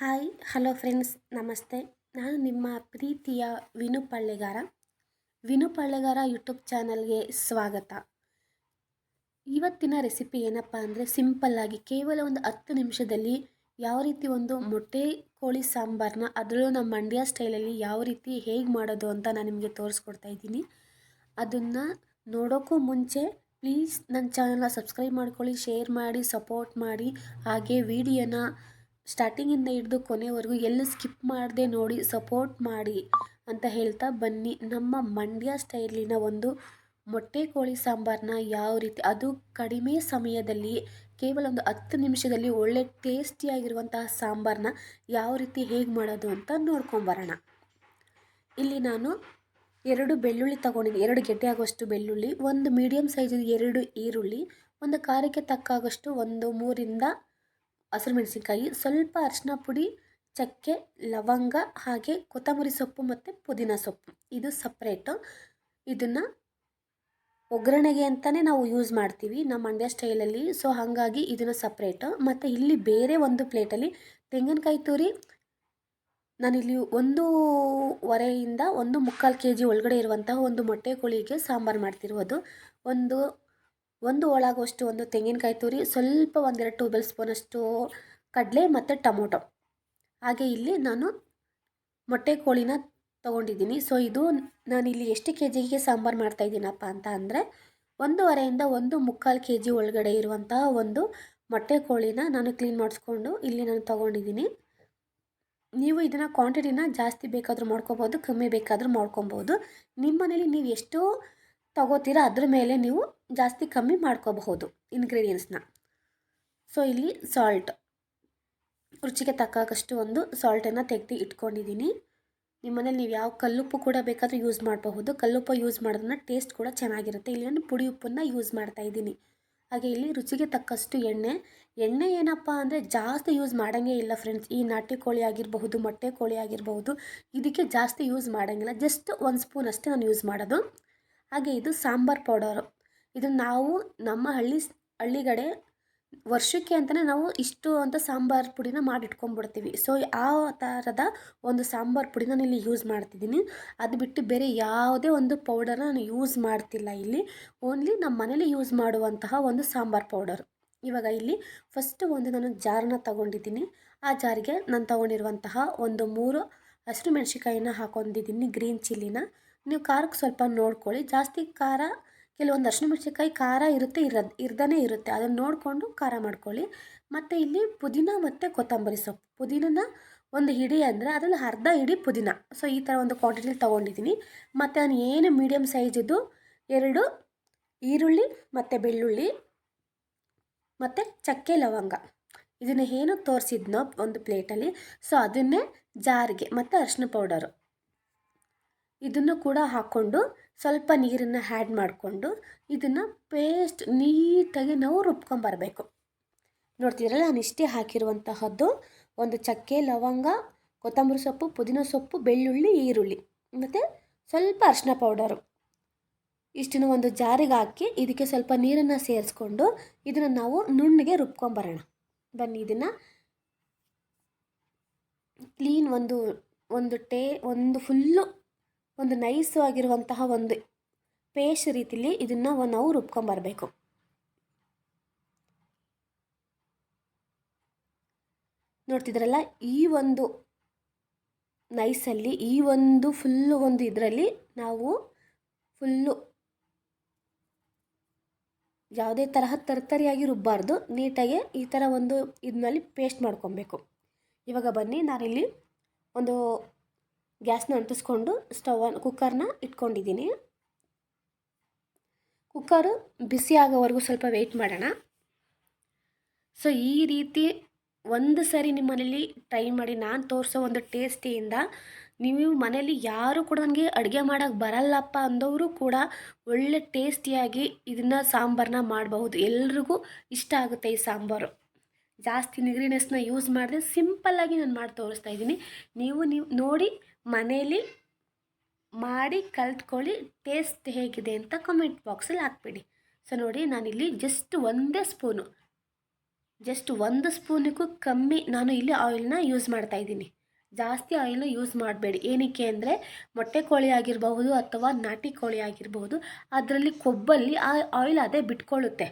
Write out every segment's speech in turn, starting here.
Hi, hello friends, ನಮಸ್ತೆ. ನಾನು ನಿಮ್ಮ ಪ್ರೀತಿಯ ವಿನು ಪಳ್ಳೆಗಾರ. ವಿನು ಪಳ್ಳೆಗಾರ ಯೂಟ್ಯೂಬ್ ಚಾನಲ್ಗೆ ಸ್ವಾಗತ. ಇವತ್ತಿನ ರೆಸಿಪಿ ಏನಪ್ಪ ಅಂದರೆ ಸಿಂಪಲ್ಲಾಗಿ ಕೇವಲ ಒಂದು ಹತ್ತು ನಿಮಿಷದಲ್ಲಿ ಯಾವ ರೀತಿ ಒಂದು ಮೊಟ್ಟೆ, ಕೋಳಿ ಸಾಂಬಾರನ್ನ ಅದರಲ್ಲೂ ನಮ್ಮ ಮಂಡ್ಯ ಸ್ಟೈಲಲ್ಲಿ ಯಾವ ರೀತಿ ಹೇಗೆ ಮಾಡೋದು ಅಂತ ನಾನು ನಿಮಗೆ ತೋರಿಸ್ಕೊಡ್ತಾ ಇದ್ದೀನಿ. ಅದನ್ನು ನೋಡೋಕ್ಕೂ ಮುಂಚೆ ಪ್ಲೀಸ್ ನನ್ನ ಚಾನಲ್ನ ಸಬ್ಸ್ಕ್ರೈಬ್ ಮಾಡ್ಕೊಳ್ಳಿ, ಶೇರ್ ಮಾಡಿ, ಸಪೋರ್ಟ್ ಮಾಡಿ. ಹಾಗೆ ವಿಡಿಯೋನ ಸ್ಟಾರ್ಟಿಂಗಿಂದ ಹಿಡಿದು ಕೊನೆವರೆಗೂ ಎಲ್ಲೂ ಸ್ಕಿಪ್ ಮಾಡದೆ ನೋಡಿ ಸಪೋರ್ಟ್ ಮಾಡಿ ಅಂತ ಹೇಳ್ತಾ ಬನ್ನಿ. ನಮ್ಮ ಮಂಡ್ಯ ಸ್ಟೈಲಿನ ಒಂದು ಮೊಟ್ಟೆ ಕೋಳಿ ಸಾಂಬಾರನ್ನ ಯಾವ ರೀತಿ, ಅದು ಕಡಿಮೆ ಸಮಯದಲ್ಲಿ, ಕೇವಲ ಒಂದು ಹತ್ತು ನಿಮಿಷದಲ್ಲಿ ಒಳ್ಳೆ ಟೇಸ್ಟಿಯಾಗಿರುವಂತಹ ಸಾಂಬಾರನ್ನ ಯಾವ ರೀತಿ ಹೇಗೆ ಮಾಡೋದು ಅಂತ ನೋಡ್ಕೊಂಬರೋಣ ಇಲ್ಲಿ ನಾನು ಎರಡು ಬೆಳ್ಳುಳ್ಳಿ ತಗೊಂಡಿದ್ದೀನಿ. ಎರಡು ಗೆಡ್ಡೆ ಆಗುವಷ್ಟು ಬೆಳ್ಳುಳ್ಳಿ, ಒಂದು ಮೀಡಿಯಮ್ ಸೈಜ್ ಎರಡು ಈರುಳ್ಳಿ, ಒಂದು ಖಾರಕ್ಕೆ ತಕ್ಕಾಗಷ್ಟು ಒಂದು ಮೂರಿಂದ ಹಸಿರು ಮೆಣಸಿನಕಾಯಿ, ಸ್ವಲ್ಪ ಅರಿಶಿನ ಪುಡಿ, ಚಕ್ಕೆ, ಲವಂಗ, ಹಾಗೆ ಕೊತ್ತಂಬರಿ ಸೊಪ್ಪು ಮತ್ತು ಪುದೀನ ಸೊಪ್ಪು. ಇದು ಸಪ್ರೇಟು ಇದನ್ನು ಒಗ್ಗರಣೆಗೆ ಅಂತಲೇ ನಾವು ಯೂಸ್ ಮಾಡ್ತೀವಿ ನಮ್ಮ ಮಂಡ್ಯ ಸ್ಟೈಲಲ್ಲಿ ಸೊ ಹಾಗಾಗಿ ಇದನ್ನು ಸಪ್ರೇಟು ಮತ್ತು ಇಲ್ಲಿ ಬೇರೆ ಒಂದು ಪ್ಲೇಟಲ್ಲಿ ತೆಂಗಿನಕಾಯಿ ತುರಿ, ನಾನಿಲ್ಲಿ ಒಂದು ವರೆಯಿಂದ ಒಂದು ಮುಕ್ಕಾಲು ಕೆ ಜಿ ಒಳಗಡೆ ಇರುವಂತಹ ಒಂದು ಮೊಟ್ಟೆ ಕೋಳಿಗೆ ಸಾಂಬಾರು ಮಾಡ್ತಿರೋದು. ಒಂದು ಒಂದು ಒಳಾಗುವಷ್ಟು ಒಂದು ತೆಂಗಿನಕಾಯಿ ತುರಿ, ಸ್ವಲ್ಪ ಒಂದೆರಡು ಟೇಬಲ್ ಸ್ಪೂನಷ್ಟು ಕಡಲೆ ಮತ್ತು ಟೊಮೊಟೊ. ಹಾಗೆ ಇಲ್ಲಿ ನಾನು ಮೊಟ್ಟೆ ಕೋಳಿನ ತೊಗೊಂಡಿದ್ದೀನಿ. ಸೊ ಇದು ನಾನಿಲ್ಲಿ ಎಷ್ಟು ಕೆ ಜಿಗೆ ಸಾಂಬಾರು ಮಾಡ್ತಾಯಿದ್ದೀನಪ್ಪ ಅಂತ ಅಂದರೆ, ಒಂದೂವರೆಯಿಂದ ಒಂದು ಮುಕ್ಕಾಲು ಕೆ ಜಿ ಒಳಗಡೆ ಇರುವಂತಹ ಒಂದು ಮೊಟ್ಟೆ ಕೋಳಿನ ನಾನು ಕ್ಲೀನ್ ಮಾಡಿಸ್ಕೊಂಡು ಇಲ್ಲಿ ನಾನು ತೊಗೊಂಡಿದ್ದೀನಿ. ನೀವು ಇದನ್ನು ಕ್ವಾಂಟಿಟಿನ ಜಾಸ್ತಿ ಬೇಕಾದರೂ ಮಾಡ್ಕೊಬೋದು, ಕಮ್ಮಿ ಬೇಕಾದರೂ ಮಾಡ್ಕೊಬೋದು. ನಿಮ್ಮ ಮನೇಲಿ ನೀವು ಎಷ್ಟು ತಗೋತೀರ, ಅದ್ರ ಮೇಲೆ ನೀವು ಜಾಸ್ತಿ ಕಮ್ಮಿ ಮಾಡ್ಕೋಬಹುದು ಇಂಗ್ರೀಡಿಯೆಂಟ್ಸ್ನ ಸೊ ಇಲ್ಲಿ ಸಾಲ್ಟ್ ರುಚಿಗೆ ತಕ್ಕಾಗಷ್ಟು ಒಂದು ಸಾಲ್ಟನ್ನು ತೆಗೆದು ಇಟ್ಕೊಂಡಿದ್ದೀನಿ ನಿಮ್ಮನೇಲಿ ನೀವು ಯಾವ ಕಲ್ಲುಪ್ಪು ಕೂಡ ಬೇಕಾದರೂ ಯೂಸ್ ಮಾಡಬಹುದು. ಕಲ್ಲುಪ್ಪು ಯೂಸ್ ಮಾಡೋದನ್ನ ಟೇಸ್ಟ್ ಕೂಡ ಚೆನ್ನಾಗಿರುತ್ತೆ. ಇಲ್ಲಿ ನಾನು ಪುಡಿ ಉಪ್ಪನ್ನು ಯೂಸ್ ಮಾಡ್ತಾ ಇದ್ದೀನಿ. ಹಾಗೆ ಇಲ್ಲಿ ರುಚಿಗೆ ತಕ್ಕಷ್ಟು ಎಣ್ಣೆ. ಎಣ್ಣೆ ಏನಪ್ಪ ಅಂದರೆ ಜಾಸ್ತಿ ಯೂಸ್ ಮಾಡೋಂಗೇ ಇಲ್ಲ ಫ್ರೆಂಡ್ಸ್ ಈ ನಾಟಿ ಕೋಳಿ ಆಗಿರಬಹುದು, ಮೊಟ್ಟೆ ಕೋಳಿ ಆಗಿರಬಹುದು, ಇದಕ್ಕೆ ಜಾಸ್ತಿ ಯೂಸ್ ಮಾಡೋಂಗಿಲ್ಲ. ಜಸ್ಟ್ ಒಂದು ಸ್ಪೂನ್ ಅಷ್ಟೇ ನಾನು ಯೂಸ್ ಮಾಡೋದು. ಹಾಗೆ ಇದು ಸಾಂಬಾರ್ ಪೌಡರು. ಇದನ್ನು ನಾವು ನಮ್ಮ ಹಳ್ಳಿ ಹಳ್ಳಿಗಡೆ ವರ್ಷಕ್ಕೆ ಅಂತಲೇ ನಾವು ಇಷ್ಟು ಅಂತ ಸಾಂಬಾರು ಪುಡಿನ ಮಾಡಿಟ್ಕೊಂಡ್ಬಿಡ್ತೀವಿ ಸೊ ಆ ಥರದ ಒಂದು ಸಾಂಬಾರು ಪುಡಿನ ನಾನು ಇಲ್ಲಿ ಯೂಸ್ ಮಾಡ್ತಿದ್ದೀನಿ. ಅದು ಬಿಟ್ಟು ಬೇರೆ ಯಾವುದೇ ಒಂದು ಪೌಡರ್ನ ನಾನು ಯೂಸ್ ಮಾಡ್ತಿಲ್ಲ ಇಲ್ಲಿ. ಓನ್ಲಿ ನಮ್ಮ ಮನೇಲಿ ಯೂಸ್ ಮಾಡುವಂತಹ ಒಂದು ಸಾಂಬಾರು ಪೌಡರ್ ಇವಾಗ ಇಲ್ಲಿ ಫಸ್ಟ್ ಒಂದು ನಾನು ಜಾರನ್ನ ತಗೊಂಡಿದ್ದೀನಿ. ಆ ಜಾರಿಗೆ ನಾನು ತಗೊಂಡಿರುವಂತಹ ಒಂದು ಮೂರು ಹಸಿರು ಮೆಣಸಿಕಾಯಿನ ಹಾಕೊಂಡಿದ್ದೀನಿ ಗ್ರೀನ್ ಚಿಲ್ಲಿನ ನೀವು ಖಾರಕ್ಕೆ ಸ್ವಲ್ಪ ನೋಡ್ಕೊಳ್ಳಿ. ಜಾಸ್ತಿ ಖಾರ ಕೆಲವೊಂದು ಅರ್ಶಿನ ಮೆಣಸಿನ್ಕಾಯಿ ಖಾರ ಇರುತ್ತೆ, ಇರೋದು ಇರ್ದೇ ಇರುತ್ತೆ. ಅದನ್ನು ನೋಡಿಕೊಂಡು ಖಾರ ಮಾಡ್ಕೊಳ್ಳಿ. ಮತ್ತು ಇಲ್ಲಿ ಪುದೀನ ಮತ್ತು ಕೊತ್ತಂಬರಿ ಸೊಪ್ಪು. ಪುದೀನನ ಒಂದು ಹಿಡಿ ಅಂದರೆ ಅದರಲ್ಲಿ ಅರ್ಧ ಹಿಡಿ ಪುದೀನ. ಸೊ ಈ ಥರ ಒಂದು ಕ್ವಾಂಟಿಟಿಲಿ ತೊಗೊಂಡಿದ್ದೀನಿ. ಮತ್ತು ನಾನು ಏನು ಮೀಡಿಯಮ್ ಸೈಜಿದ್ದು ಎರಡು ಈರುಳ್ಳಿ ಮತ್ತು ಬೆಳ್ಳುಳ್ಳಿ ಮತ್ತು ಚಕ್ಕೆ ಲವಂಗ. ಇದನ್ನು ಏನು ತೋರಿಸಿದ್ನೋ ಒಂದು ಪ್ಲೇಟಲ್ಲಿ ಸೊ ಅದನ್ನೇ ಜಾರಿಗೆ ಮತ್ತು ಅರಿಶಿನ ಪೌಡರು ಇದನ್ನು ಕೂಡ ಹಾಕ್ಕೊಂಡು ಸ್ವಲ್ಪ ನೀರನ್ನು ಆ್ಯಡ್ ಮಾಡಿಕೊಂಡು ಇದನ್ನು ಪೇಸ್ಟ್ ನೀಟಾಗಿ ನಾವು ರುಬ್ಕೊಂಬರಬೇಕು. ನೋಡ್ತಿದ್ರಲ್ಲ ನಾನು ಇಷ್ಟೇ ಹಾಕಿರುವಂತಹದ್ದು ಒಂದು ಚಕ್ಕೆ, ಲವಂಗ, ಕೊತ್ತಂಬರಿ ಸೊಪ್ಪು, ಪುದೀನ ಸೊಪ್ಪು, ಬೆಳ್ಳುಳ್ಳಿ, ಈರುಳ್ಳಿ ಮತ್ತು ಸ್ವಲ್ಪ ಅರಿಶಿನ ಪೌಡರು. ಇಷ್ಟನ್ನು ಒಂದು ಜಾರಿಗೆ ಹಾಕಿ ಇದಕ್ಕೆ ಸ್ವಲ್ಪ ನೀರನ್ನು ಸೇರಿಸ್ಕೊಂಡು ಇದನ್ನು ನಾವು ನುಣ್ಣಗೆ ರುಬ್ಕೊಂಬರೋಣ. ಬನ್ನಿ, ಇದನ್ನು ಕ್ಲೀನ್ ಒಂದು ಒಂದು ಟೇ, ಒಂದು ಫುಲ್ಲು ಒಂದು ನೈಸ್ ಆಗಿರುವಂತಹ ಒಂದು ಪೇಸ್ಟ್ ರೀತಿಲಿ ಇದನ್ನು ನಾವು ರುಬ್ಕೊಂಬರಬೇಕು. ನೋಡ್ತಿದ್ರಲ್ಲ, ಈ ಒಂದು ನೈಸಲ್ಲಿ, ಈ ಒಂದು ಫುಲ್ಲು ಒಂದು ಇದರಲ್ಲಿ ನಾವು ಫುಲ್ಲು ಯಾವುದೇ ತರಹ ತರ್ತರಿಯಾಗಿ ರುಬ್ಬಾರ್ದು. ನೀಟಾಗಿ ಈ ಥರ ಒಂದು ಇದನ್ನಲ್ಲಿ ಪೇಸ್ಟ್ ಮಾಡ್ಕೊಬೇಕು. ಇವಾಗ ಬನ್ನಿ, ನಾನಿಲ್ಲಿ ಒಂದು ಗ್ಯಾಸ್ನ ಅಂಟಿಸ್ಕೊಂಡು ಸ್ಟವನ್ನು ಕುಕ್ಕರ್ನ ಇಟ್ಕೊಂಡಿದ್ದೀನಿ. ಕುಕ್ಕರು ಬಿಸಿ ಆಗೋವರೆಗೂ ಸ್ವಲ್ಪ ವೆಯ್ಟ್ ಮಾಡೋಣ. ಸೊ ಈ ರೀತಿ ಒಂದು ಸರಿ ನಿಮ್ಮ ಮನೇಲಿ ಟ್ರೈ ಮಾಡಿ, ನಾನು ತೋರಿಸೋ ಒಂದು ಟೇಸ್ಟಿಯಿಂದ ನೀವು ಮನೇಲಿ ಯಾರು ಕೂಡ ನನಗೆ ಅಡುಗೆ ಮಾಡೋಕ್ಕೆ ಬರಲ್ಲಪ್ಪ ಅಂದವರು ಕೂಡ ಒಳ್ಳೆ ಟೇಸ್ಟಿಯಾಗಿ ಇದನ್ನು ಸಾಂಬಾರನ್ನ ಮಾಡಬಹುದು. ಎಲ್ರಿಗೂ ಇಷ್ಟ ಆಗುತ್ತೆ ಈ ಸಾಂಬಾರು. ಜಾಸ್ತಿ ನಿಗ್ರಿನೆಸ್ನ ಯೂಸ್ ಮಾಡಿದೆ ಸಿಂಪಲ್ಲಾಗಿ ನಾನು ಮಾಡಿ ತೋರಿಸ್ತಾ ಇದ್ದೀನಿ. ನೀವು ನೀವು ನೋಡಿ ಮನೇಲಿ ಮಾಡಿ ಕಲ್ತ್ಕೊಳ್ಳಿ ಟೇಸ್ಟ್ ಹೇಗಿದೆ ಅಂತ ಕಮೆಂಟ್ ಬಾಕ್ಸಲ್ಲಿ ಹಾಕ್ಬಿಡಿ. ಸೊ ನೋಡಿ ನಾನಿಲ್ಲಿ ಜಸ್ಟ್ ಒಂದೇ ಸ್ಪೂನು ಜಸ್ಟ್ ಒಂದು ಸ್ಪೂನಿಗೂ ಕಮ್ಮಿ ನಾನು ಇಲ್ಲಿ ಆಯಿಲ್ನ ಯೂಸ್ ಮಾಡ್ತಾ ಇದ್ದೀನಿ. ಜಾಸ್ತಿ ಆಯಿಲ್ನ ಯೂಸ್ ಮಾಡಬೇಡಿ. ಏನಕ್ಕೆ ಅಂದರೆ ಮೊಟ್ಟೆ ಕೋಳಿ ಆಗಿರಬಹುದು ಅಥವಾ ನಾಟಿ ಕೋಳಿ ಆಗಿರಬಹುದು, ಅದರಲ್ಲಿ ಕೊಬ್ಬಲ್ಲಿ ಆ ಆಯಿಲ್ ಅದೇ ಬಿಟ್ಕೊಳ್ಳುತ್ತೆ.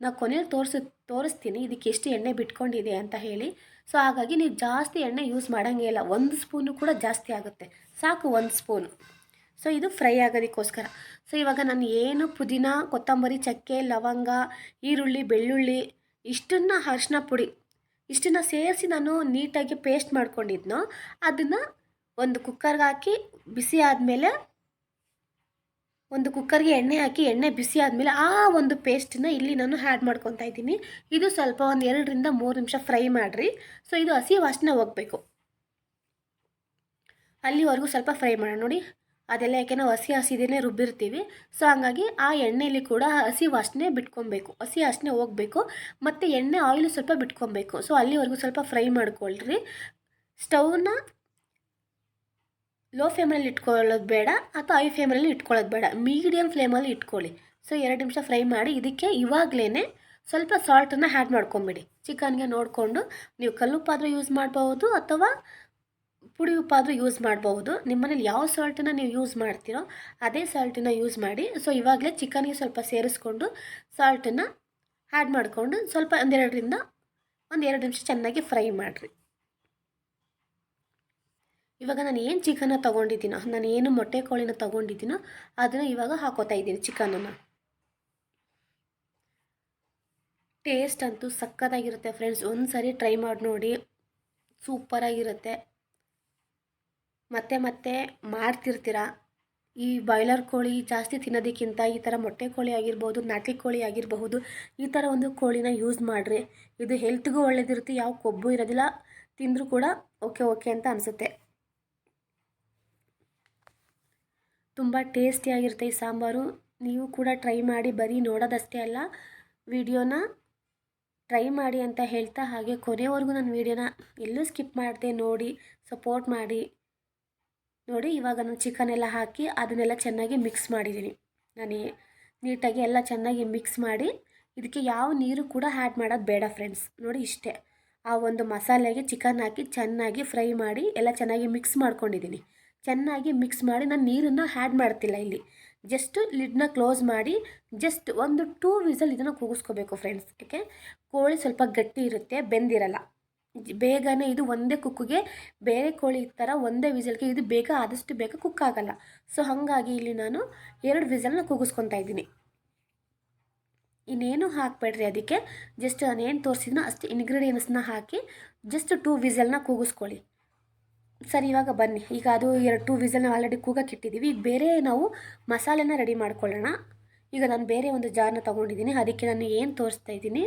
ನಾವು ಕೊನೆಯಲ್ಲಿ ತೋರಿಸ, ತೋರಿಸ್ತೀನಿ ಇದಕ್ಕೆ ಎಷ್ಟು ಎಣ್ಣೆ ಬಿಟ್ಕೊಂಡಿದೆ ಅಂತ ಹೇಳಿ. ಸೊ ಹಾಗಾಗಿ ನೀವು ಜಾಸ್ತಿ ಎಣ್ಣೆ ಯೂಸ್ ಮಾಡೋಂಗೇ ಇಲ್ಲ. ಒಂದು ಸ್ಪೂನು ಕೂಡ ಜಾಸ್ತಿ ಆಗುತ್ತೆ. ಸಾಕು ಒಂದು ಸ್ಪೂನು ಸೊ ಇದು ಫ್ರೈ ಆಗೋದಕ್ಕೋಸ್ಕರ. ಸೊ ಇವಾಗ ನಾನು ಏನು ಪುದೀನ, ಕೊತ್ತಂಬರಿ, ಚಕ್ಕೆ, ಲವಂಗ, ಈರುಳ್ಳಿ, ಬೆಳ್ಳುಳ್ಳಿ, ಇಷ್ಟನ್ನು ಅರಿಶಿನ ಪುಡಿ, ಇಷ್ಟನ್ನು ಸೇರಿಸಿ ನಾನು ನೀಟಾಗಿ ಪೇಸ್ಟ್ ಮಾಡ್ಕೊಂಡಿದ್ನೋ, ಅದನ್ನು ಒಂದು ಕುಕ್ಕರ್ಗೆ ಹಾಕಿ ಬಿಸಿ ಆದಮೇಲೆ ಒಂದು ಕುಕ್ಕರ್ಗೆ ಎಣ್ಣೆ ಹಾಕಿ, ಎಣ್ಣೆ ಬಿಸಿ ಆದಮೇಲೆ ಆ ಒಂದು ಪೇಸ್ಟನ್ನ ಇಲ್ಲಿ ನಾನು ಆ್ಯಡ್ ಮಾಡ್ಕೊತಾ ಇದ್ದೀನಿ. ಇದು ಸ್ವಲ್ಪ ಒಂದು ಎರಡರಿಂದ ಮೂರು ನಿಮಿಷ ಫ್ರೈ ಮಾಡಿರಿ. ಸೊ ಇದು ಹಸಿ ವಾಸನೆ ಹೋಗಬೇಕು. ಅಲ್ಲಿವರೆಗೂ ಸ್ವಲ್ಪ ಫ್ರೈ ಮಾಡೋಣ ನೋಡಿ. ಅದೆಲ್ಲ ಯಾಕೆ ನಾವು ಹಸಿ ಹಸಿದೇನೆ ರುಬ್ಬಿರ್ತೀವಿ. ಸೊ ಹಂಗಾಗಿ ಆ ಎಣ್ಣೆಯಲ್ಲಿ ಕೂಡ ಹಸಿ ವಾಸನೆ ಬಿಟ್ಕೊಬೇಕು ಹಸಿ ವಾಸನೆ ಹೋಗಬೇಕು. ಮತ್ತು ಎಣ್ಣೆ ಆಯಿಲು ಸ್ವಲ್ಪ ಬಿಟ್ಕೊಬೇಕು ಸೊ ಅಲ್ಲಿವರೆಗೂ ಸ್ವಲ್ಪ ಫ್ರೈ ಮಾಡ್ಕೊಳ್ರಿ. ಸ್ಟವ್ನ ಲೋ ಫ್ಲೇಮಲ್ಲಿ ಇಟ್ಕೊಳ್ಳೋದು ಬೇಡ ಅಥವಾ ಐ ಫ್ಲೇಮಲ್ಲಿ ಇಟ್ಕೊಳ್ಳೋದು ಬೇಡ. ಮೀಡಿಯಮ್ ಫ್ಲೇಮಲ್ಲಿ ಇಟ್ಕೊಳ್ಳಿ. ಸೊ ಎರಡು ನಿಮಿಷ ಫ್ರೈ ಮಾಡಿ, ಇದಕ್ಕೆ ಇವಾಗಲೇ ಸ್ವಲ್ಪ ಸಾಲ್ಟನ್ನು ಆ್ಯಡ್ ಮಾಡ್ಕೊಂಬಿಡಿ. ಚಿಕನ್ಗೆ ನೋಡಿಕೊಂಡು ನೀವು ಕಲ್ಲುಪ್ಪಾದರೂ ಯೂಸ್ ಮಾಡ್ಬೋದು ಅಥವಾ ಪುಡಿ ಉಪ್ಪಾದರೂ ಯೂಸ್ ಮಾಡಬಹುದು. ನಿಮ್ಮನೇಲಿ ಯಾವ ಸಾಲ್ಟನ್ನು ನೀವು ಯೂಸ್ ಮಾಡ್ತೀರೋ ಅದೇ ಸಾಲ್ಟನ್ನು ಯೂಸ್ ಮಾಡಿ. ಸೊ ಇವಾಗಲೇ ಚಿಕನ್ಗೆ ಸ್ವಲ್ಪ ಸೇರಿಸ್ಕೊಂಡು ಸಾಲ್ಟನ್ನು ಆ್ಯಡ್ ಮಾಡಿಕೊಂಡು ಸ್ವಲ್ಪ ಒಂದೆರಡರಿಂದ ಒಂದು ಎರಡು ನಿಮಿಷ ಚೆನ್ನಾಗಿ ಫ್ರೈ ಮಾಡಿರಿ. ಇವಾಗ ನಾನು ಏನು ಚಿಕನ್ನ ತೊಗೊಂಡಿದ್ದೀನೋ, ನಾನು ಏನು ಮೊಟ್ಟೆ ಕೋಳಿನ ತೊಗೊಂಡಿದ್ದೀನೋ, ಅದನ್ನು ಇವಾಗ ಹಾಕೋತಾ ಇದ್ದೀನಿ ಚಿಕನನ್ನು ಟೇಸ್ಟ್ ಅಂತೂ ಸಕ್ಕತ್ತಾಗಿರುತ್ತೆ ಫ್ರೆಂಡ್ಸ್ ಒಂದು ಸರಿ ಟ್ರೈ ಮಾಡಿ ನೋಡಿ ಸೂಪರಾಗಿರುತ್ತೆ ಮತ್ತೆ ಮತ್ತೆ ಮಾಡ್ತಿರ್ತೀರ? ಈ ಬಾಯ್ಲರ್ ಕೋಳಿ ಜಾಸ್ತಿ ತಿನ್ನೋದಕ್ಕಿಂತ ಈ ಥರ ಮೊಟ್ಟೆ ಕೋಳಿ ಆಗಿರ್ಬೋದು, ನಾಟಿ ಕೋಳಿ ಆಗಿರಬಹುದು, ಈ ಥರ ಒಂದು ಕೋಳಿನ ಯೂಸ್ ಮಾಡಿರಿ. ಇದು ಹೆಲ್ತ್ಗೂ ಒಳ್ಳೇದಿರುತ್ತೆ, ಯಾವ ಕೊಬ್ಬು ಇರೋದಿಲ್ಲ, ತಿಂದರೂ ಕೂಡ ಓಕೆ ಓಕೆ ಅಂತ ಅನಿಸುತ್ತೆ. ತುಂಬ ಟೇಸ್ಟಿಯಾಗಿರುತ್ತೆ ಈ ಸಾಂಬಾರು. ನೀವು ಕೂಡ ಟ್ರೈ ಮಾಡಿ ಬರೀ ನೋಡೋದಷ್ಟೇ ಅಲ್ಲ, ವಿಡಿಯೋನ ಟ್ರೈ ಮಾಡಿ ಅಂತ ಹೇಳ್ತಾ ಹಾಗೆ ಕೊನೆವರೆಗೂ ನನ್ನ ವೀಡಿಯೋನ ಎಲ್ಲೂ ಸ್ಕಿಪ್ ಮಾಡಿದೆ ನೋಡಿ ಸಪೋರ್ಟ್ ಮಾಡಿ. ನೋಡಿ, ಇವಾಗ ನಾನು ಚಿಕನ್ ಎಲ್ಲ ಹಾಕಿ ಅದನ್ನೆಲ್ಲ ಚೆನ್ನಾಗಿ ಮಿಕ್ಸ್ ಮಾಡಿದ್ದೀನಿ. ನಾನು ನೀಟಾಗಿ ಎಲ್ಲ ಚೆನ್ನಾಗಿ ಮಿಕ್ಸ್ ಮಾಡಿ, ಇದಕ್ಕೆ ಯಾವ ನೀರು ಕೂಡ ಆ್ಯಡ್ ಮಾಡೋದು ಬೇಡ ಫ್ರೆಂಡ್ಸ್ ನೋಡಿ ಇಷ್ಟೇ, ಆ ಒಂದು ಮಸಾಲೆಗೆ ಚಿಕನ್ ಹಾಕಿ ಚೆನ್ನಾಗಿ ಫ್ರೈ ಮಾಡಿ ಎಲ್ಲ ಚೆನ್ನಾಗಿ ಮಿಕ್ಸ್ ಮಾಡ್ಕೊಂಡಿದ್ದೀನಿ. ಚೆನ್ನಾಗಿ ಮಿಕ್ಸ್ ಮಾಡಿ ನಾನು ನೀರನ್ನು ಆ್ಯಡ್ ಮಾಡ್ತಿಲ್ಲ ಇಲ್ಲಿ. ಜಸ್ಟ್ ಲಿಡ್ನ ಕ್ಲೋಸ್ ಮಾಡಿ ಜಸ್ಟ್ ಒಂದು ಟೂ ವಿಸಲ್ ಇದನ್ನು ಕೂಗಿಸ್ಕೋಬೇಕು ಫ್ರೆಂಡ್ಸ್ ಓಕೆ ಕೋಳಿ ಸ್ವಲ್ಪ ಗಟ್ಟಿ ಇರುತ್ತೆ, ಬೆಂದಿರಲ್ಲ. ಬೇಗನೆ ಇದು ಒಂದೇ ಕುಕ್ಕಿಗೆ ಬೇರೆ ಕೋಳಿ ಥರ ಒಂದೇ ವಿಸಲ್ಗೆ ಇದು ಬೇಗ ಆದಷ್ಟು ಬೇಗ ಕುಕ್ ಆಗಲ್ಲ. ಸೊ ಹಾಗಾಗಿ ಇಲ್ಲಿ ನಾನು ಎರಡು ವಿಸಲ್ನ ಕೂಗಿಸ್ಕೊತಾ ಇದ್ದೀನಿ. ಇನ್ನೇನು ಹಾಕಬೇಡ್ರಿ ಅದಕ್ಕೆ? ಜಸ್ಟ್ ನಾನು ಏನು ತೋರಿಸಿದ್ನೋ ಅಷ್ಟು ಇಂಗ್ರೀಡಿಯೆಂಟ್ಸ್ನ ಹಾಕಿ ಜಸ್ಟ್ ಟೂ ವಿಸಲ್ನ ಕೂಗಿಸ್ಕೊಳ್ಳಿ. ಸರಿ, ಇವಾಗ ಬನ್ನಿ. ಈಗ ಅದು ಎರಡು ಟೂ ನಾವು ಆಲ್ರೆಡಿ ಕೂಗಕ್ಕೆ ಇಟ್ಟಿದ್ದೀವಿ. ಈಗ ಬೇರೆ ನಾವು ಮಸಾಲೆನ ರೆಡಿ ಮಾಡ್ಕೊಳ್ಳೋಣ. ಈಗ ನಾನು ಬೇರೆ ಒಂದು ಜಾರ್ನ ತೊಗೊಂಡಿದ್ದೀನಿ. ಅದಕ್ಕೆ ನಾನು ಏನು ತೋರಿಸ್ತಾ ಇದ್ದೀನಿ?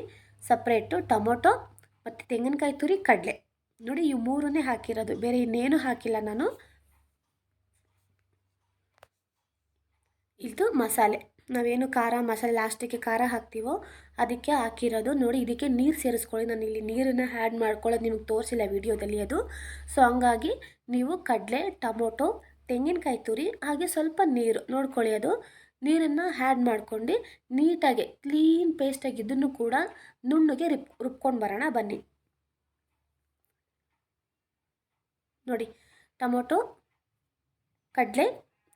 ಸಪ್ರೇಟು ಟೊಮೊಟೊ ಮತ್ತು ತೆಂಗಿನಕಾಯಿ ತುರಿ, ಕಡಲೆ. ನೋಡಿ, ಈ ಮೂರನ್ನೇ ಹಾಕಿರೋದು. ಬೇರೆ ಇನ್ನೇನು ಹಾಕಿಲ್ಲ ನಾನು. ಇದು ಮಸಾಲೆ. ನಾವೇನು ಖಾರ ಮಸಾಲೆ ಲಾಸ್ಟಿಗೆ ಖಾರ ಹಾಕ್ತೀವೋ ಅದಕ್ಕೆ ಹಾಕಿರೋದು. ನೋಡಿ, ಇದಕ್ಕೆ ನೀರು ಸೇರಿಸ್ಕೊಳ್ಳಿ. ನಾನು ಇಲ್ಲಿ ನೀರನ್ನು ಆ್ಯಡ್ ಮಾಡ್ಕೊಳ್ಳೋದು ನಿಮಗೆ ತೋರಿಸಿಲ್ಲ ವಿಡಿಯೋದಲ್ಲಿ ಅದು. ಸೊ ಹಂಗಾಗಿ ನೀವು ಕಡಲೆ, ಟೊಮೊಟೊ, ತೆಂಗಿನಕಾಯಿ ತುರಿ, ಹಾಗೆ ಸ್ವಲ್ಪ ನೀರು ನೋಡ್ಕೊಳ್ಳಿ ಅದು. ನೀರನ್ನು ಆ್ಯಡ್ ಮಾಡ್ಕೊಂಡು ನೀಟಾಗಿ ಕ್ಲೀನ್ ಪೇಸ್ಟಾಗಿ ಇದನ್ನು ಕೂಡ ನುಣ್ಣಗೆ ರಿಪ್, ರುಬ್ಕೊಂಡು ಬರೋಣ. ಬನ್ನಿ. ನೋಡಿ, ಟೊಮೊಟೊ, ಕಡಲೆ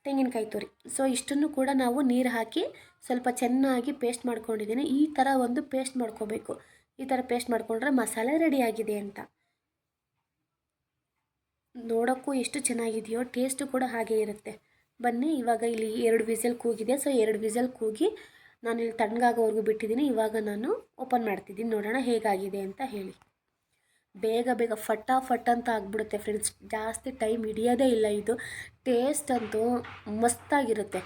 ತೆಂಗಿನಕಾಯಿ ತುರಿ. ಸೊ ಇಷ್ಟನ್ನು ಕೂಡ ನಾವು ನೀರು ಹಾಕಿ ಸ್ವಲ್ಪ ಚೆನ್ನಾಗಿ ಪೇಸ್ಟ್ ಮಾಡ್ಕೊಂಡಿದ್ದೀನಿ. ಈ ಥರ ಒಂದು ಪೇಸ್ಟ್ ಮಾಡ್ಕೋಬೇಕು. ಈ ಥರ ಪೇಸ್ಟ್ ಮಾಡಿಕೊಂಡ್ರೆ ಮಸಾಲೆ ರೆಡಿಯಾಗಿದೆ ಅಂತ. ನೋಡೋಕ್ಕೂ ಎಷ್ಟು ಚೆನ್ನಾಗಿದೆಯೋ ಟೇಸ್ಟು ಕೂಡ ಹಾಗೆ ಇರುತ್ತೆ. ಬನ್ನಿ, ಇವಾಗ ಇಲ್ಲಿ ಎರಡು ವಿಸಲ್ ಕೂಗಿದೆ. ಸೊ ಎರಡು ವಿಸಲ್ ಕೂಗಿ ನಾನು ಇಲ್ಲಿ ತಣ್ಣಗಾಗೋವರೆಗೂ ಬಿಟ್ಟಿದ್ದೀನಿ. ಇವಾಗ ನಾನು ಓಪನ್ ಮಾಡ್ತಿದ್ದೀನಿ. ನೋಡೋಣ ಹೇಗಾಗಿದೆ ಅಂತ ಹೇಳಿ. ಬೇಗ ಬೇಗ ಫಟಾಫಟ್ ಅಂತ ಆಗಿಬಿಡುತ್ತೆ ಫ್ರೆಂಡ್ಸ್ ಜಾಸ್ತಿ ಟೈಮ್ ಹಿಡಿಯೋದೇ ಇಲ್ಲ ಇದು. ಟೇಸ್ಟ್ ಅಂತೂ ಮಸ್ತಾಗಿರುತ್ತೆ.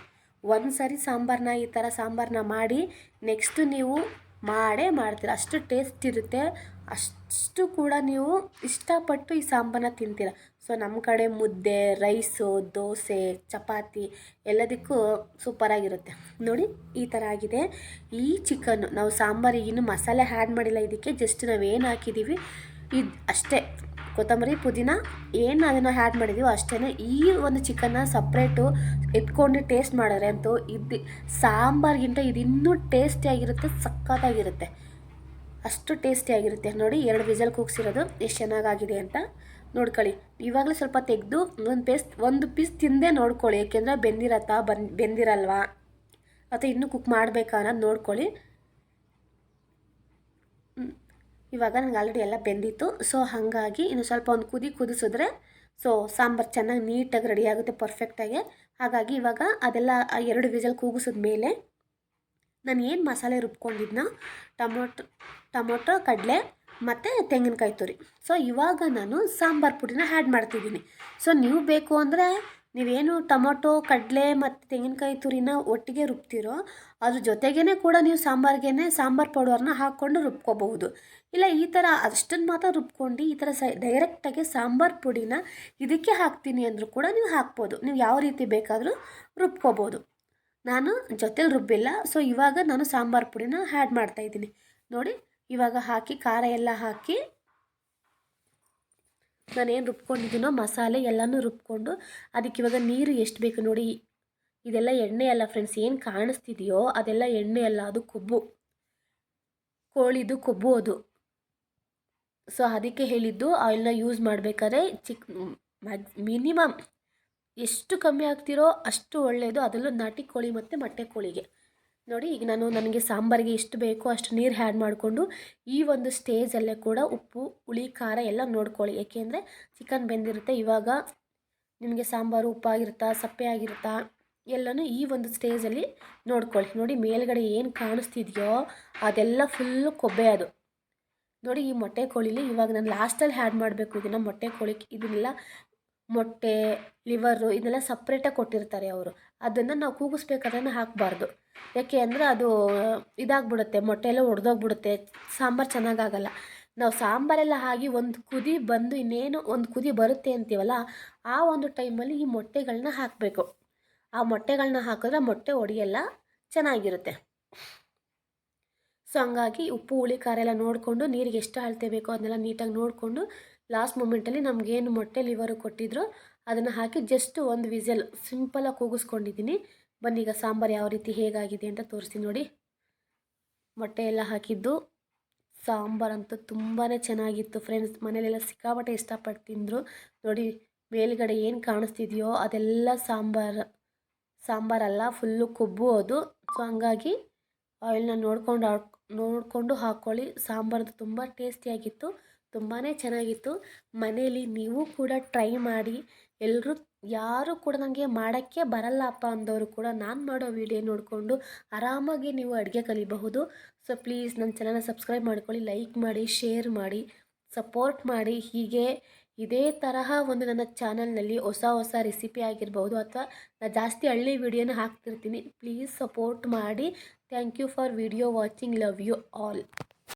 ಒಂದು ಸರಿ ಸಾಂಬಾರನ್ನ ಈ ಥರ ಸಾಂಬಾರನ್ನ ಮಾಡಿ ನೆಕ್ಸ್ಟು ನೀವು ಮಾಡೇ ಮಾಡ್ತೀರ. ಅಷ್ಟು ಟೇಸ್ಟ್ ಇರುತ್ತೆ. ಅಷ್ಟು ಕೂಡ ನೀವು ಇಷ್ಟಪಟ್ಟು ಈ ಸಾಂಬಾರನ್ನ ತಿಂತೀರ. ಸೊ ನಮ್ಮ ಕಡೆ ಮುದ್ದೆ ರೈಸು ದೋಸೆ, ಚಪಾತಿ ಎಲ್ಲದಕ್ಕೂ ಸೂಪರಾಗಿರುತ್ತೆ ನೋಡಿ, ಈ ಥರ ಆಗಿದೆ. ಈ ಚಿಕನ್ನು ನಾವು ಸಾಂಬಾರಿಗಿನ್ನೂ ಮಸಾಲೆ ಆ್ಯಡ್ ಮಾಡಿಲ್ಲ. ಇದಕ್ಕೆ ಜಸ್ಟ್ ನಾವು ಏನು ಹಾಕಿದ್ದೀವಿ ಇದು ಅಷ್ಟೇ. ಕೊತ್ತಂಬರಿ ಪುದೀನ ಏನು ಅದನ್ನು ಆ್ಯಡ್ ಮಾಡಿದ್ದೀವೋ ಅಷ್ಟೇ ಈ ಒಂದು ಚಿಕನ್ನ ಸಪ್ರೇಟು ಎತ್ಕೊಂಡು ಟೇಸ್ಟ್ ಮಾಡಿದ್ರೆ ಅಂತೂ ಇದು ಸಾಂಬಾರ್ಗಿಂತ ಇದು ಇನ್ನೂ ಟೇಸ್ಟಿಯಾಗಿರುತ್ತೆ ಸಕ್ಕತ್ತಾಗಿರುತ್ತೆ ಅಷ್ಟು ಟೇಸ್ಟಿಯಾಗಿರುತ್ತೆ ನೋಡಿ ಎರಡು ವಿಸಲ್ ಕೂಗ್ಸಿರೋದು, ಎಷ್ಟು ಚೆನ್ನಾಗಾಗಿದೆ ಅಂತ ನೋಡ್ಕೊಳ್ಳಿ. ಇವಾಗಲೇ ಸ್ವಲ್ಪ ತೆಗೆದು ಒಂದು ಪೀಸ್ ಒಂದು ಪೀಸ್ ತಿಂದೇ ನೋಡ್ಕೊಳ್ಳಿ. ಏಕೆಂದರೆ ಬೆಂದಿರತ್ತಾ ಬನ್ ಬೆಂದಿರಲ್ವಾ? ಅಥವಾ ಇನ್ನೂ ಕುಕ್ ಮಾಡಬೇಕಾ ಅನ್ನೋದು ನೋಡ್ಕೊಳ್ಳಿ. ಇವಾಗ ನನಗೆ ಆಲ್ರೆಡಿ ಎಲ್ಲ ಬೆಂದಿತ್ತು. ಸೊ ಹಾಗಾಗಿ ಇನ್ನು ಸ್ವಲ್ಪ ಒಂದು ಕುದಿ ಕುದಿಸಿದ್ರೆ ಸೊ ಸಾಂಬಾರು ಚೆನ್ನಾಗಿ ನೀಟಾಗಿ ರೆಡಿ ಆಗುತ್ತೆ ಪರ್ಫೆಕ್ಟಾಗಿ ಹಾಗಾಗಿ ಇವಾಗ ಅದೆಲ್ಲ ಎರಡು ವಿಜಲ್ ಕೂಗಿಸಿದ ಮೇಲೆ ನಾನು ಏನು ಮಸಾಲೆ ರುಬ್ಕೊಂಡಿದ್ನ, ಟೊಮೊಟೊ ಟೊಮೊಟೊ, ಕಡಲೆ ಮತ್ತು ತೆಂಗಿನಕಾಯಿ ತುರಿ. ಸೊ ಇವಾಗ ನಾನು ಸಾಂಬಾರು ಪುಡಿನ ಆ್ಯಡ್ ಮಾಡ್ತಿದ್ದೀನಿ. ಸೊ ನೀವು ಬೇಕು ಅಂದರೆ ನೀವೇನು ಟೊಮೊಟೊ, ಕಡಲೆ ಮತ್ತು ತೆಂಗಿನಕಾಯಿ ತುರಿನ ಒಟ್ಟಿಗೆ ರುಬ್ತಿರೋ, ಅದ್ರ ಜೊತೆಗೇ ಕೂಡ ನೀವು ಸಾಂಬಾರಿಗೇ ಸಾಂಬಾರು ಪೌಡರ್ನ ಹಾಕ್ಕೊಂಡು ರುಬ್ಕೋಬಹುದು. ಇಲ್ಲ, ಈ ಥರ ಅಷ್ಟನ್ನು ಮಾತ್ರ ರುಬ್ಕೊಂಡು ಈ ಥರ ಸೈ ಡೈರೆಕ್ಟಾಗಿ ಸಾಂಬಾರು ಪುಡಿನ ಇದಕ್ಕೆ ಹಾಕ್ತೀನಿ ಅಂದರೂ ಕೂಡ ನೀವು ಹಾಕ್ಬೋದು. ನೀವು ಯಾವ ರೀತಿ ಬೇಕಾದರೂ ರುಬ್ಕೋಬೋದು. ನಾನು ಜೊತೆಲಿ ರುಬ್ಬಿಲ್ಲ ಸೊ ಇವಾಗ ನಾನು ಸಾಂಬಾರು ಪುಡಿನ ಆ್ಯಡ್ ಮಾಡ್ತಾಯಿದ್ದೀನಿ ನೋಡಿ, ಇವಾಗ ಹಾಕಿ, ಖಾರ ಎಲ್ಲ ಹಾಕಿ, ನಾನೇನು ರುಬ್ಕೊಂಡಿದ್ದೀನೋ, ಮಸಾಲೆ ಎಲ್ಲನೂ ರುಬ್ಕೊಂಡು ಅದಕ್ಕೆ ಇವಾಗ ನೀರು ಎಷ್ಟು ಬೇಕು ನೋಡಿ. ಇದೆಲ್ಲ ಎಣ್ಣೆ ಅಲ್ಲ ಫ್ರೆಂಡ್ಸ್ ಏನು ಕಾಣಿಸ್ತಿದೆಯೋ ಅದೆಲ್ಲ ಎಣ್ಣೆ ಅಲ್ಲ, ಅದು ಕೊಬ್ಬು. ಕೋಳಿದು ಕೊಬ್ಬು ಅದು. ಸೊ ಅದಕ್ಕೆ ಹೇಳಿದ್ದು ಆಯಿಲ್ನ ಯೂಸ್ ಮಾಡಬೇಕಾದ್ರೆ ಚಿಕ್ ಮಿನಿಮಮ್ ಎಷ್ಟು ಕಮ್ಮಿ ಆಗ್ತಿರೋ ಅಷ್ಟು ಒಳ್ಳೆಯದು ಅದರಲ್ಲೂ ನಾಟಿ ಕೋಳಿ ಮತ್ತು ಮೊಟ್ಟೆ ಕೋಳಿಗೆ. ನೋಡಿ, ಈಗ ನಾನು ನನಗೆ ಸಾಂಬಾರಿಗೆ ಎಷ್ಟು ಬೇಕೋ ಅಷ್ಟು ನೀರು ಹ್ಯಾಡ್ ಮಾಡಿಕೊಂಡು ಈ ಒಂದು ಸ್ಟೇಜಲ್ಲೇ ಕೂಡ ಉಪ್ಪು, ಹುಳಿ, ಖಾರ ಎಲ್ಲ ನೋಡ್ಕೊಳ್ಳಿ. ಏಕೆಂದರೆ ಚಿಕನ್ ಬೆಂದಿರುತ್ತೆ, ಇವಾಗ ನಿಮಗೆ ಸಾಂಬಾರು ಉಪ್ಪಾಗಿರುತ್ತಾ ಸಪ್ಪೆ ಆಗಿರುತ್ತಾ, ಎಲ್ಲನೂ ಈ ಒಂದು ಸ್ಟೇಜಲ್ಲಿ ನೋಡ್ಕೊಳ್ಳಿ. ನೋಡಿ, ಮೇಲ್ಗಡೆ ಏನು ಕಾಣಿಸ್ತಿದೆಯೋ ಅದೆಲ್ಲ ಫುಲ್ಲು ಕೊಬ್ಬೆ ಅದು. ನೋಡಿ ಈ ಮೊಟ್ಟೆ ಕೋಳಿಲಿ ಇವಾಗ ನಾನು ಲಾಸ್ಟಲ್ಲಿ ಹ್ಯಾಡ್ ಮಾಡಬೇಕು ಇದನ್ನು ಮೊಟ್ಟೆ ಕೋಳಿ ಇದನ್ನೆಲ್ಲ ಮೊಟ್ಟೆ ಲಿವರು ಇದನ್ನೆಲ್ಲ ಸಪ್ರೇಟಾಗಿ ಕೊಟ್ಟಿರ್ತಾರೆ ಅವರು. ಅದನ್ನು ನಾವು ಕೂಗಿಸ್ಬೇಕಾದ್ರೆ ಹಾಕಬಾರ್ದು. ಯಾಕೆ ಅಂದರೆ ಅದು ಇದಾಗ್ಬಿಡುತ್ತೆ, ಮೊಟ್ಟೆ ಎಲ್ಲ ಒಡೆದೋಗ್ಬಿಡುತ್ತೆ, ಸಾಂಬಾರು ಚೆನ್ನಾಗಾಗಲ್ಲ. ನಾವು ಸಾಂಬಾರೆಲ್ಲ ಆಗಿ ಒಂದು ಕುದಿ ಬಂದು ಇನ್ನೇನು ಒಂದು ಕುದಿ ಬರುತ್ತೆ ಅಂತೀವಲ್ಲ, ಆ ಒಂದು ಟೈಮಲ್ಲಿ ಈ ಮೊಟ್ಟೆಗಳನ್ನ ಹಾಕಬೇಕು. ಆ ಮೊಟ್ಟೆಗಳನ್ನ ಹಾಕಿದ್ರೆ ಮೊಟ್ಟೆ ಒಡೆಯಲ್ಲ ಚೆನ್ನಾಗಿರುತ್ತೆ. ಸೊ ಹಂಗಾಗಿ ಉಪ್ಪು, ಹುಳಿ, ಖಾರ ಎಲ್ಲ ನೋಡಿಕೊಂಡು ನೀರಿಗೆ ಎಷ್ಟು ಅಳತೆ ಬೇಕೋ ಅದನ್ನೆಲ್ಲ ನೀಟಾಗಿ ನೋಡಿಕೊಂಡು ಲಾಸ್ಟ್ ಮೂಮೆಂಟಲ್ಲಿ ನಮಗೇನು ಮೊಟ್ಟೆ ಲಿವರು ಕೊಟ್ಟಿದ್ರು ಅದನ್ನು ಹಾಕಿ ಜಸ್ಟ್ ಒಂದು ವಿಸಲ್ ಸಿಂಪಲಾಗಿ ಕೂಗಿಸ್ಕೊಂಡಿದ್ದೀನಿ. ಬನ್ನಿ ಈಗ ಸಾಂಬಾರು ಯಾವ ರೀತಿ ಹೇಗಾಗಿದೆ ಅಂತ ತೋರಿಸ್ತೀನಿ ನೋಡಿ. ಮೊಟ್ಟೆ ಎಲ್ಲ ಹಾಕಿದ್ದು. ಸಾಂಬಾರಂತೂ ತುಂಬಾ ಚೆನ್ನಾಗಿತ್ತು ಫ್ರೆಂಡ್ಸ್ ಮನೇಲೆಲ್ಲ ಸಿಕ್ಕಾಪಟ್ಟೆ ಇಷ್ಟಪಟ್ಟು ತಿಂದರು. ನೋಡಿ ಮೇಲುಗಡೆ ಏನು ಕಾಣಿಸ್ತಿದೆಯೋ ಅದೆಲ್ಲ ಸಾಂಬಾರು ಸಾಂಬಾರಲ್ಲ ಫುಲ್ಲು ಕೊಬ್ಬು ಅದು. ಸೊ ಹಂಗಾಗಿ ಆಯಿಲ್ನ ನೋಡ್ಕೊಂಡು ನೋಡಿಕೊಂಡು ಹಾಕ್ಕೊಳ್ಳಿ ಸಾಂಬಾರ್ದು ತುಂಬ ಟೇಸ್ಟಿಯಾಗಿತ್ತು ತುಂಬಾ ಚೆನ್ನಾಗಿತ್ತು. ಮನೇಲಿ ನೀವು ಕೂಡ ಟ್ರೈ ಮಾಡಿ. ಎಲ್ಲರೂ ಯಾರು ಕೂಡ ನನಗೆ ಮಾಡೋಕ್ಕೆ ಬರಲ್ಲಪ್ಪ ಅಂದವರು ಕೂಡ ನಾನು ಮಾಡೋ ವಿಡಿಯೋ ನೋಡಿಕೊಂಡು ಆರಾಮಾಗಿ ನೀವು ಅಡುಗೆ ಕಲಿಬಹುದು. ಸೊ ಪ್ಲೀಸ್ ನನ್ನ ಚಾನಲ್ನ ಸಬ್ಸ್ಕ್ರೈಬ್ ಮಾಡ್ಕೊಳ್ಳಿ ಲೈಕ್ ಮಾಡಿ ಶೇರ್ ಮಾಡಿ ಸಪೋರ್ಟ್ ಮಾಡಿ. ಹೀಗೆ ಇದೇ ತರಹ ಒಂದು ನನ್ನ ಚಾನಲ್ನಲ್ಲಿ ಹೊಸ ಹೊಸ ರೆಸಿಪಿ ಆಗಿರ್ಬೋದು ಅಥವಾ ನಾನು ಜಾಸ್ತಿ ಹಳ್ಳಿ ವಿಡಿಯೋನ ಹಾಕ್ತಿರ್ತೀನಿ. ಪ್ಲೀಸ್ ಸಪೋರ್ಟ್ ಮಾಡಿ. Thank you for video watching. Love you all.